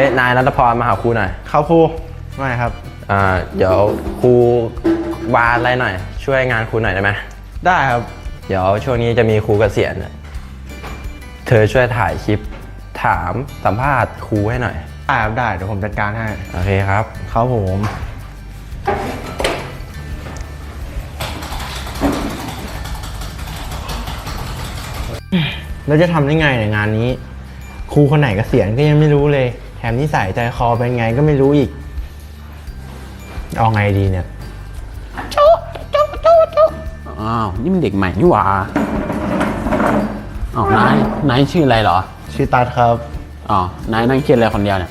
เอ๊ะนายนัทพรมาหาครูหน่อยครับครูไม่ครับอ่าเดี๋ยวครูวาดอะไรหน่อย ช่วยงานครูหน่อยได้ไหมได้ครับเดี๋ยวช่วงนี้จะมีครูเกษียณน่ะเธอช่วยถ่ายคลิปถามสัมภาษณ์ครูให้หน่อยได้ครับได้เดี๋ยวผมจัดการให้โอเคครับครับผมแล้วจะทำได้ไงเนี่ยงานนี้ ครูคนไหนเกษียณก็ยังไม่รู้เลย แถมนิสัยใจคอเป็นไงก็ไม่รู้อีก เอาไงดีเนี่ยอ้าวนี่มันเด็กใหม่นี่หว่าอ้าวนายนายชื่ออะไรเหรอ ชื่อตัดครับ อ๋อนายนั่งเครียดอะไรคนเดียวเนี่ย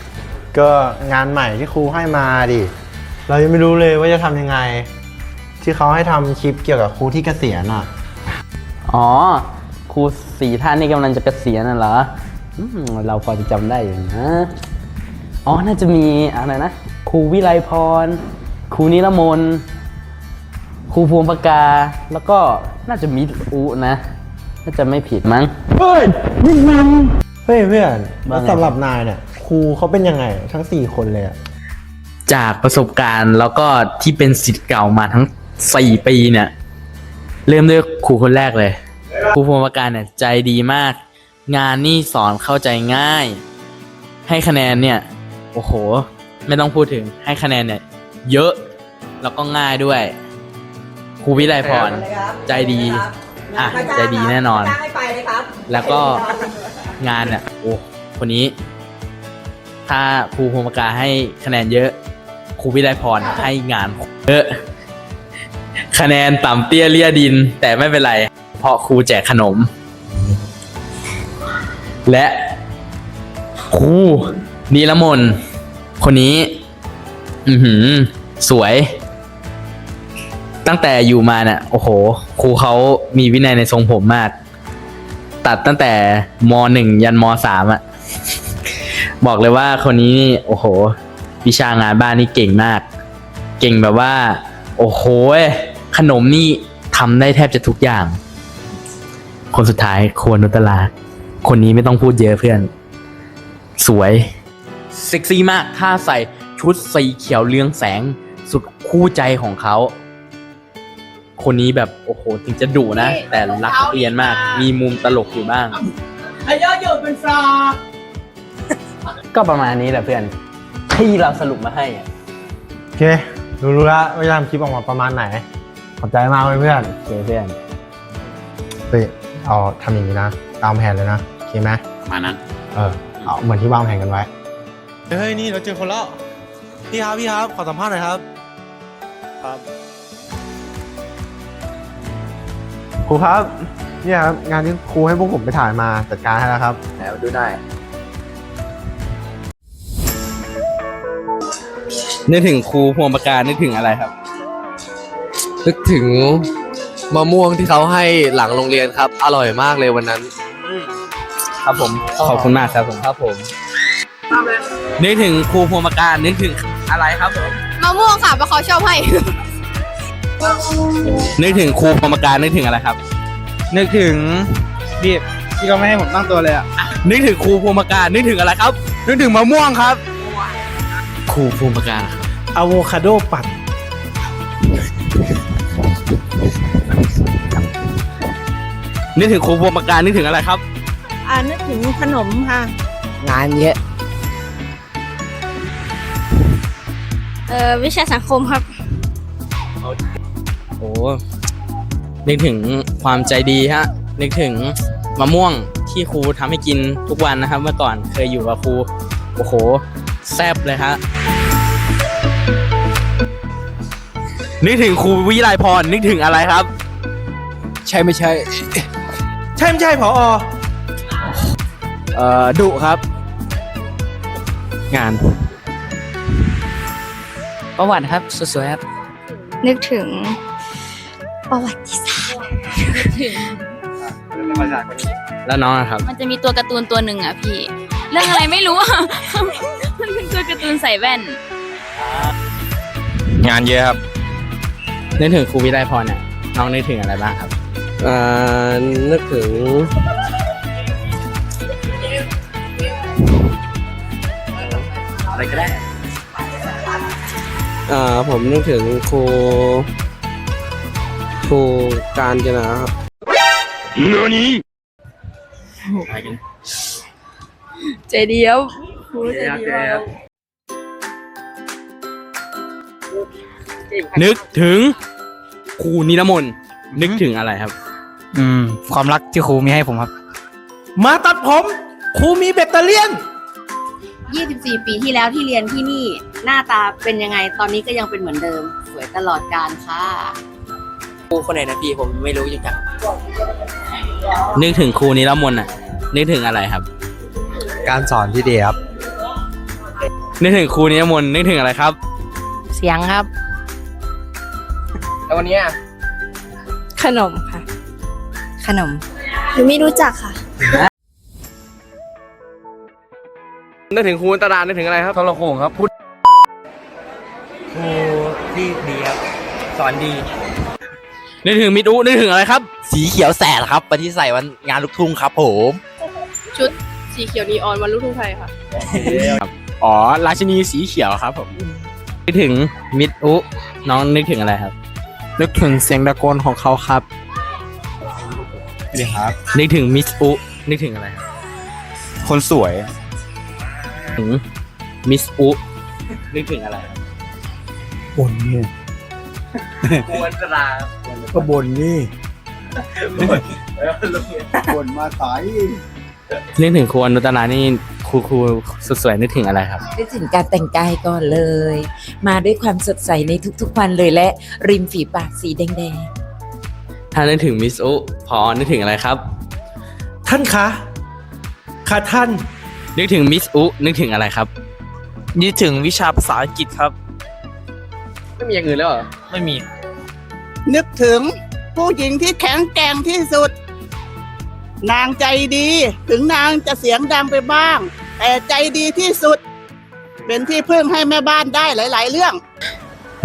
ก็งานใหม่ที่ครูให้มาดิ เรายังไม่รู้เลยว่าจะทำยังไง ที่เขาให้ทำคลิปเกี่ยวกับครูที่เกษียณอะ อ๋อ ครูสี่ท่านนี่กำลังจะเกษียณน่ะเหรออืมเราพอจะจำได้อยู่นะ อ๋อ น่าจะมีอะไรนะ ครูวิไลพร ครูนิรมน ครูพวงปากา แล้วก็น่าจะมีอุนะ น่าจะไม่ผิดมั้ง เฮ้ยยิ่งมันเฮ้ยเพื่อนว่าไงสำหรับนายเนี่ยครูเขาเป็นยังไงทั้งสี่คนเลยอะจากประสบการณ์แล้วก็ที่เป็นสิทธิ์เก่ามาทั้ง4ปีเนี่ย เริ่มด้วยครูคนแรกเลย ครูพรหมการเนี่ยใจดีมาก งานนี่สอนเข้าใจง่าย ให้คะแนนเนี่ย โอ้โห ไม่ต้องพูดถึงให้คะแนนเนี่ย เยอะแล้วก็ง่ายด้วยครูวิไลพร ใจดี อะ ใจดีแน่นอน จ้างให้ไปเลยครับแล้วก็งานเนี่ยโอ้คนนี้ ถ้าครูพรหมการให้คะแนนเยอะครูวิไลพรให้งานเยอะ คะแนนต่ำเตี้ยเลี่ยดิน แต่ไม่เป็นไร เพราะครูแจกขนม และครู นีละมน คนนี้ อือหือ สวย ตั้งแต่อยู่มาเนี่ยโอ้โห ครูเขามีวินัยในทรงผมมาก ตัดตั้งแต่มหนึ่งยันมสามอะบอกเลยว่าคนนี้นี่โอ้โห วิชางานบ้านนี่เก่งมาก เก่งแบบว่า โอ้โห ขนมนี่ทำได้แทบจะทุกอย่าง คนสุดท้ายครวนุตลา คนนี้ไม่ต้องพูดเยอะเพื่อน สวย เซ็กซี่มากถ้าใส่ชุดสีเขียวเรืองแสงสุดคู่ใจของเขา คนนี้แบบโอ้โหถึงจะดุนะ แต่รักนักเรียนมาก มีมุมตลกอยู่บ้างไอ้ยอดอยู่เป็นฟรอก็ประมาณนี้แหละเพื่อน ที่เราสรุปมาให้อะโอเค รู้รู้แล้วว่าจะทำคลิปออกมาประมาณไหน ขอบใจมากเลยเพื่อนโอเคเพื่อนเฮ้ยเอาทำอย่างนี้นะ ตามแผนเลยนะ โอเคไหมมานั้น เออเอาเหมือนที่วางแผนกันไว้ เฮ้ยนี่เราเจอคนแล้วพี่ครับพี่ครับขอสัมภาษณ์หน่อยครับ ครับครูครับ เนี่ยครับงานที่ครูให้พวกผมไปถ่ายมาจัดการให้แล้วครับ ไหนมาดูหน่อยนึกถึงครูพวงประการนึกถึงอะไรครับ นึกถึงมะม่วงที่เขาให้หลังโรงเรียนครับ อร่อยมากเลยวันนั้น ครับผมขอบคุณมากครับผมครับผม นึกถึงครูพวงประการนึกถึงอะไรครับผมมะม่วงค่ะเพราะเขาชอบให้ นึกถึงครูพวงประการนึกถึงอะไรครับ นึกถึงพี่พี่ก็ไม่ให้ผมตั้งตัวเลยอะนึกถึงครูพวงประการนึกถึงอะไรครับ นึกถึงมะม่วงครับครูพวงประการครับอะโวคาโดปั่นนึกถึงครูพวงประการนึกถึงอะไรครับ อ่านึกถึงขนมค่ะ งานเยอะ เอ่อวิชาสังคมครับ โอ้นึกถึงความใจดีฮะ นึกถึงมะม่วงที่ครูทำให้กินทุกวันนะครับ เมื่อก่อนเคยอยู่กับครู โอ้โห แซบเลยฮะ นึกถึงครูวิไลพรนึกถึงอะไรครับ ใช่ไม่ใช่ ใช่ไม่ใช่พอเอ่อดุครับ งาน ประวัติครับสวยๆครับ นึกถึงประวัติศาสตร์แล้วน้องนะครับ มันจะมีตัวการ์ตูนตัวหนึ่งอะพี่ เรื่องอะไรไม่รู้อะมันเป็นตัวการ์ตูนใส่แว่น งานเยอะครับ นึกถึงครูวิไลพรเนี่ยน้องนึกถึงอะไรบ้างครับอ่านึกถึง อะไรก็ได้ อ่าผมนึกถึงครูครูการจนะครับใจเดียวครูใจเดียวนึกถึงครูนิรมนต์นึกถึงอะไรครับ อืม ความรักที่ครูมีให้ผมครับ มาตัดผม ครูมีแบตเตอเรี่ยน24ปีที่แล้วที่เรียนที่นี่ หน้าตาเป็นยังไงตอนนี้ก็ยังเป็นเหมือนเดิม สวยตลอดการค่ะครูคนไหนนะพี่ผมไม่รู้จักนึกถึงครูนิรมนต์อะ นึกถึงอะไรครับ การสอนที่ดีครับ นึกถึงครูนิรมนต์นึกถึงอะไรครับ เสียงครับ แล้ววันนี้ขนมค่ะ ขนมหนูไม่รู้จักค่ะ นึกถึงครูตารางนึกถึงอะไรครับ ทรโขงครับพุทธครู ที่ดีครับ สอนดีนึกถึงมิตรอุนึกถึงอะไรครับ สีเขียวแสดครับวันที่ใส่วันงานลูกทุ่งครับผมชุดสีเขียวนีออนวันลูกทุ่งไทยค่ะ อ๋อ ราชินีสีเขียวครับผม นึกถึงมิตรอุน้องนึกถึงอะไรครับ นึกถึงเสียงตะโกนของเขาครับนึกถึงมิสอุนึกถึงอะไรครับคนสวย ถึงมิสอุนึกถึงอะไรครับ บนนี่ครูอันตราก็บนนี่บนมาสายนึกถึงครูอนุตนานี่ครูครูสุดสวยนึกถึงอะไรครับนึกถึงการแต่งกายก่อนเลย มาด้วยความสดใสในทุกๆวันเลยและริมฝีปากสีแดงๆ ถ้านึกถึงมิสอุพอนึกถึงอะไรครับ ท่านคะค่ะท่าน นึกถึงมิสอุนึกถึงอะไรครับ นึกถึงวิชาภาษาอังกฤษครับ ไม่มีอย่างอื่นแล้วเหรอไม่มี นึกถึงผู้หญิงที่แข็งแกร่งที่สุด นางใจดี ถึงนางจะเสียงดังไปบ้าง แต่ใจดีที่สุด เป็นที่พึ่งให้แม่บ้านได้หลาย ๆ เรื่อง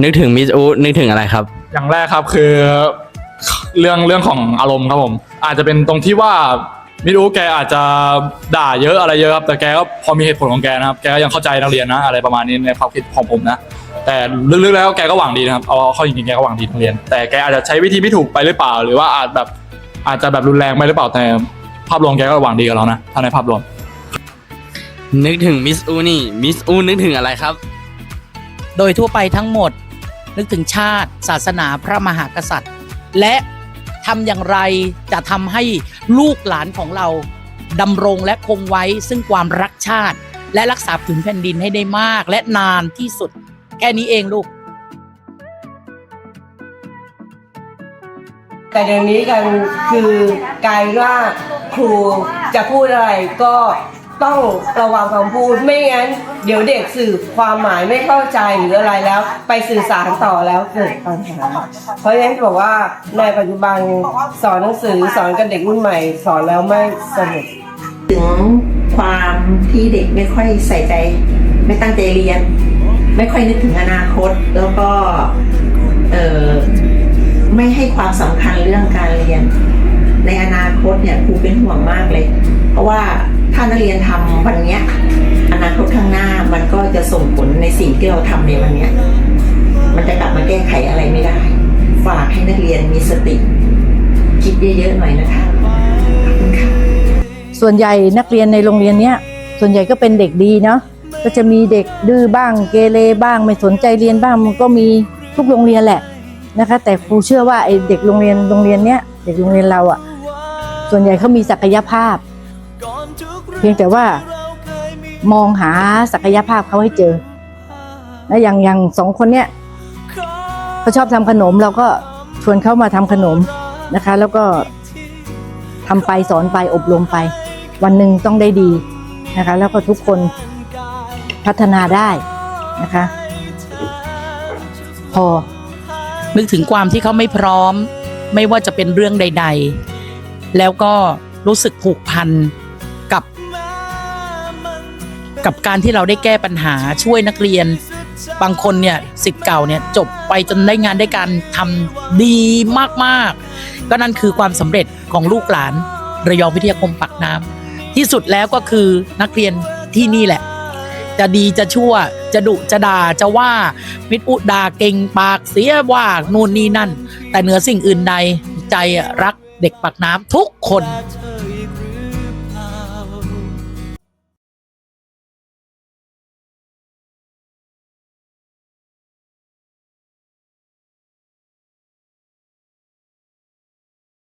นึกถึงมิสอุนึกถึงอะไรครับ อย่างแรกครับคือเรื่องเรื่องของอารมณ์ครับผม อาจจะเป็นตรงที่ว่าไม่รู้แกอาจจะด่าเยอะอะไรเยอะครับแต่แกก็พอมีเหตุผลของแกนะครับ แกก็ยังเข้าใจนักเรียนนะ อะไรประมาณนี้ในความคิดของผมนะ แต่ลึกๆแล้วแกก็หวังดีนะครับเอาเข้าจริงๆแกก็หวังดีนักเรียน แต่แกอาจจะใช้วิธีไม่ถูกไปหรือเปล่า หรือว่าอาจแบบอาจจะแบบรุนแรงไปหรือเปล่าแต่ภาพรวมแกก็หวังดีกับเรานะถ้าในภาพรวม นึกถึงมิสอุนี่มิสอุนึกถึงอะไรครับ โดยทั่วไปทั้งหมด นึกถึงชาติ ศาสนาพระมหากษัตริย์ และทำอย่างไรจะทำให้ลูกหลานของเราดำรงและคงไว้ซึ่งความรักชาติ และรักษาผืนแผ่นดินให้ได้มากและนานที่สุดแค่นี้เองลูก แต่เดี๋ยวนี้กันคือกลายว่าครูจะพูดอะไรก็ต้องระวังคำพูดไม่งั้น เดี๋ยวเด็กสื่อความหมายไม่เข้าใจหรืออะไรแล้ว ไปสื่อสารต่อแล้วเกิดปัญหา เพราะฉะนั้นบอกว่าในปัจจุบันสอนหนังสือสอนกับเด็กรุ่นใหม่ สอนแล้วไม่สนุกถึงความที่เด็กไม่ค่อยใส่ใจ ไม่ตั้งใจเรียน ไม่ค่อยนึกถึงอนาคตแล้วก็เออไม่ให้ความสำคัญเรื่องการเรียน ในอนาคตเนี่ยครูเป็นห่วงมากเลย เพราะว่าถ้านักเรียนทำวันเนี้ยอนาคตข้างหน้ามันก็จะส่งผลในสิ่งที่เราทำในวันเนี้ยมันจะกลับมาแก้ไขอะไรไม่ได้ ฝากให้นักเรียนมีสติ คิดเยอะๆหน่อยนะคะขอบคุณค่ะส่วนใหญ่นักเรียนในโรงเรียนเนี้ยส่วนใหญ่ก็เป็นเด็กดีเนาะ ก็จะมีเด็กดื้อบ้างเกเรบ้าง ไม่สนใจเรียนบ้างมันก็มีทุกโรงเรียนแหละนะคะ แต่ครูเชื่อว่าไอ้เด็กโรงเรียนโรงเรียนเนี้ยเด็กโรงเรียนเราอะ่ะ ส่วนใหญ่เขามีศักยภาพ เพียงแต่ว่ามองหาศักยภาพเขาให้เจอ แล้วอย่างอย่างสองคนเนี้ยเขาชอบทำขนมเราก็ชวนเขามาทำขนมนะคะ แล้วก็ทำไปสอนไปอบรมไป วันหนึ่งต้องได้ดีนะคะ แล้วก็ทุกคน พัฒนาได้นะคะ พอ นึกถึงความที่เขาไม่พร้อม ไม่ว่าจะเป็นเรื่องใด ๆ แล้วก็รู้สึกผูกพันกับ กับการที่เราได้แก้ปัญหาช่วยนักเรียน บางคนเนี่ยสิทธิ์เก่าเนี่ยจบไปจนได้งานได้การทำดีมากๆ ก็นั่นคือความสำเร็จของลูกหลาน ระยองวิทยาคมปักน้ำที่สุดแล้วก็คือนักเรียนที่นี่แหละ จะดีจะชั่ว จะดุจะด่าจะว่ามิตรอุดาเก่งปากเสียว่านู่นนี่นั่น แต่เหนือสิ่งอื่นใดใจรักเด็กปากน้ำทุกคน